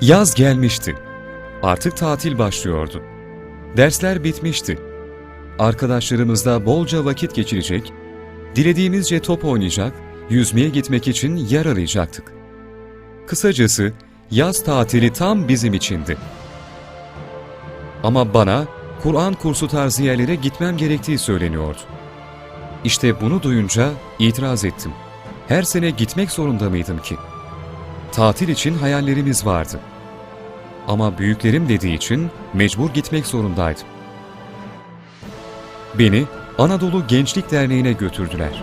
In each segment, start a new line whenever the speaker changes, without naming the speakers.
Yaz gelmişti. Artık tatil başlıyordu. Dersler bitmişti. Arkadaşlarımızla bolca vakit geçirecek, dilediğimizce top oynayacak, yüzmeye gitmek için yer arayacaktık. Kısacası yaz tatili tam bizim içindi. Ama bana Kur'an kursu tarzı yerlere gitmem gerektiği söyleniyordu. İşte bunu duyunca itiraz ettim. Her sene gitmek zorunda mıydım ki? Tatil için hayallerimiz vardı. Ama büyüklerim dediği için mecbur gitmek zorundaydım. Beni Anadolu Gençlik Derneği'ne götürdüler.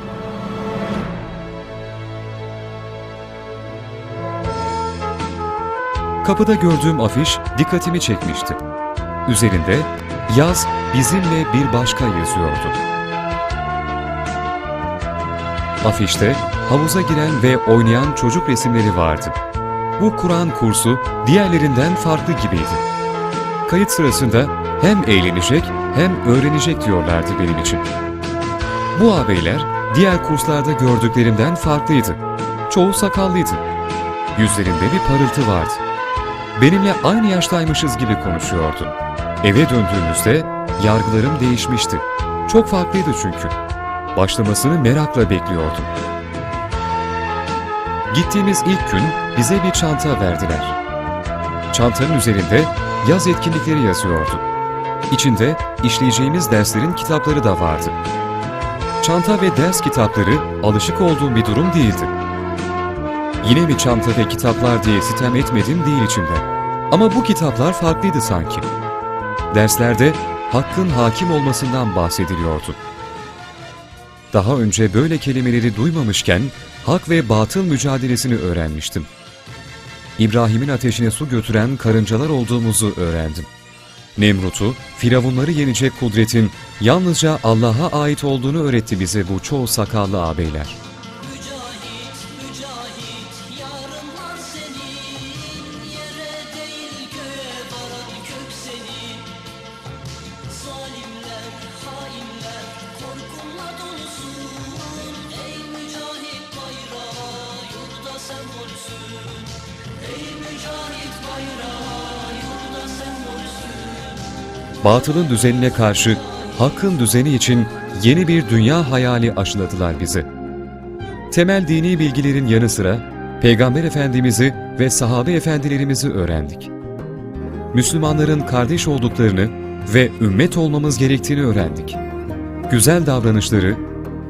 Kapıda gördüğüm afiş dikkatimi çekmişti. Üzerinde yaz bizimle bir başka yazıyordu. Afişte havuza giren ve oynayan çocuk resimleri vardı. Bu Kur'an kursu diğerlerinden farklı gibiydi. Kayıt sırasında hem eğlenecek hem öğrenecek diyorlardı benim için. Bu ağabeyler diğer kurslarda gördüklerimden farklıydı. Çoğu sakallıydı. Yüzlerinde bir parıltı vardı. Benimle aynı yaştaymışız gibi konuşuyordu. Eve döndüğümüzde yargılarım değişmişti. Çok farklıydı çünkü. Başlamasını merakla bekliyordum. Gittiğimiz ilk gün bize bir çanta verdiler. Çantanın üzerinde yaz etkinlikleri yazıyordu. İçinde işleyeceğimiz derslerin kitapları da vardı. Çanta ve ders kitapları alışık olduğum bir durum değildi. Yine mi çanta ve kitaplar diye sitem etmedim değil içimde. Ama bu kitaplar farklıydı sanki. Derslerde hakkın hakim olmasından bahsediliyordu. Daha önce böyle kelimeleri duymamışken hak ve batıl mücadelesini öğrenmiştim. İbrahim'in ateşine su götüren karıncalar olduğumuzu öğrendim. Nemrut'u, firavunları yenecek kudretin yalnızca Allah'a ait olduğunu öğretti bize bu çoğu sakallı ağabeyler. Batılın düzenine karşı hakkın düzeni için yeni bir dünya hayali aşıladılar bize. Temel dini bilgilerin yanı sıra Peygamber Efendimiz'i ve sahabe efendilerimizi öğrendik. Müslümanların kardeş olduklarını ve ümmet olmamız gerektiğini öğrendik. Güzel davranışları,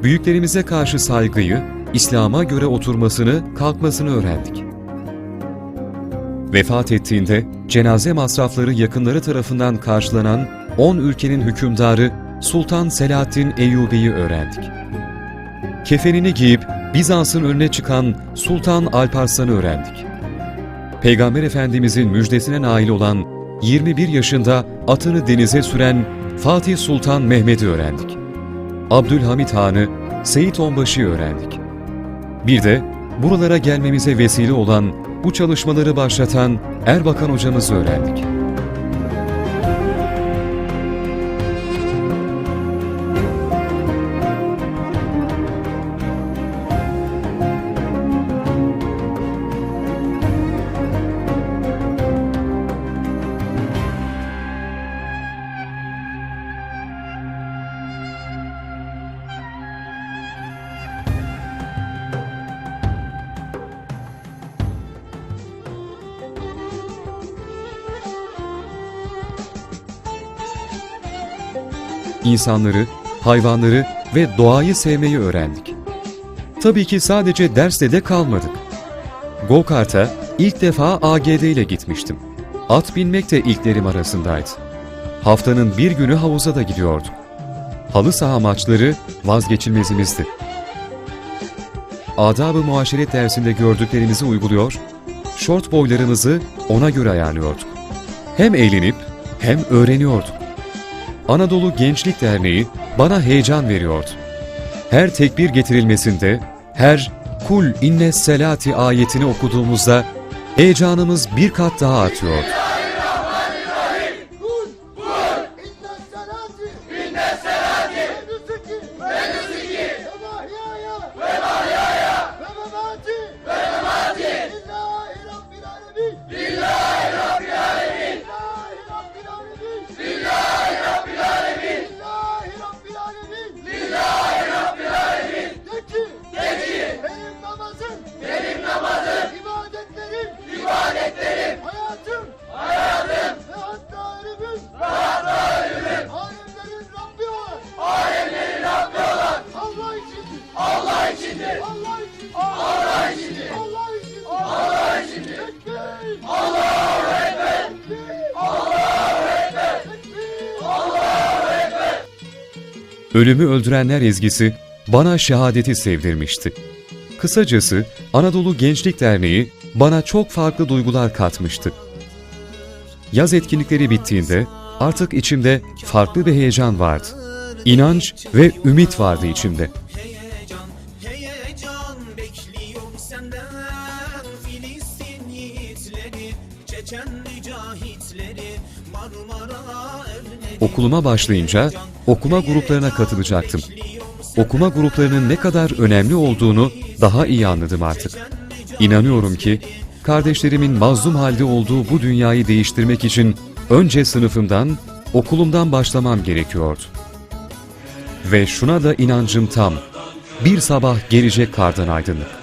büyüklerimize karşı saygıyı, İslam'a göre oturmasını, kalkmasını öğrendik. Vefat ettiğinde cenaze masrafları yakınları tarafından karşılanan 10 ülkenin hükümdarı Sultan Selahaddin Eyyubi'yi öğrendik. Kefenini giyip Bizans'ın önüne çıkan Sultan Alparslan'ı öğrendik. Peygamber Efendimizin müjdesine nail olan 21 yaşında atını denize süren Fatih Sultan Mehmet'i öğrendik. Abdülhamit Han'ı, Seyit Onbaşı'yı öğrendik. Bir de buralara gelmemize vesile olan, bu çalışmaları başlatan Erbakan hocamızı öğrendik. İnsanları, hayvanları ve doğayı sevmeyi öğrendik. Tabii ki sadece derste de kalmadık. Go-kart'a ilk defa AGD ile gitmiştim. At binmek de ilklerim arasındaydı. Haftanın bir günü havuza da gidiyorduk. Halı saha maçları vazgeçilmezimizdi. Adab-ı muaşeret dersinde gördüklerimizi uyguluyor, şort boylarımızı ona göre ayarlıyorduk. Hem eğlenip hem öğreniyorduk. Anadolu Gençlik Derneği bana heyecan veriyordu. Her tekbir getirilmesinde, her kul inne selati ayetini okuduğumuzda heyecanımız bir kat daha artıyordu. Ölümü öldürenler ezgisi bana şehadeti sevdirmişti. Kısacası Anadolu Gençlik Derneği bana çok farklı duygular katmıştı. Yaz etkinlikleri bittiğinde artık içimde farklı bir heyecan vardı. İnanç ve ümit vardı içimde. Okuluma başlayınca okuma gruplarına katılacaktım. Okuma gruplarının ne kadar önemli olduğunu daha iyi anladım artık. İnanıyorum ki kardeşlerimin mazlum halde olduğu bu dünyayı değiştirmek için önce sınıfımdan, okulumdan başlamam gerekiyordu. Ve şuna da inancım tam. Bir sabah gelecek kardan aydınlık.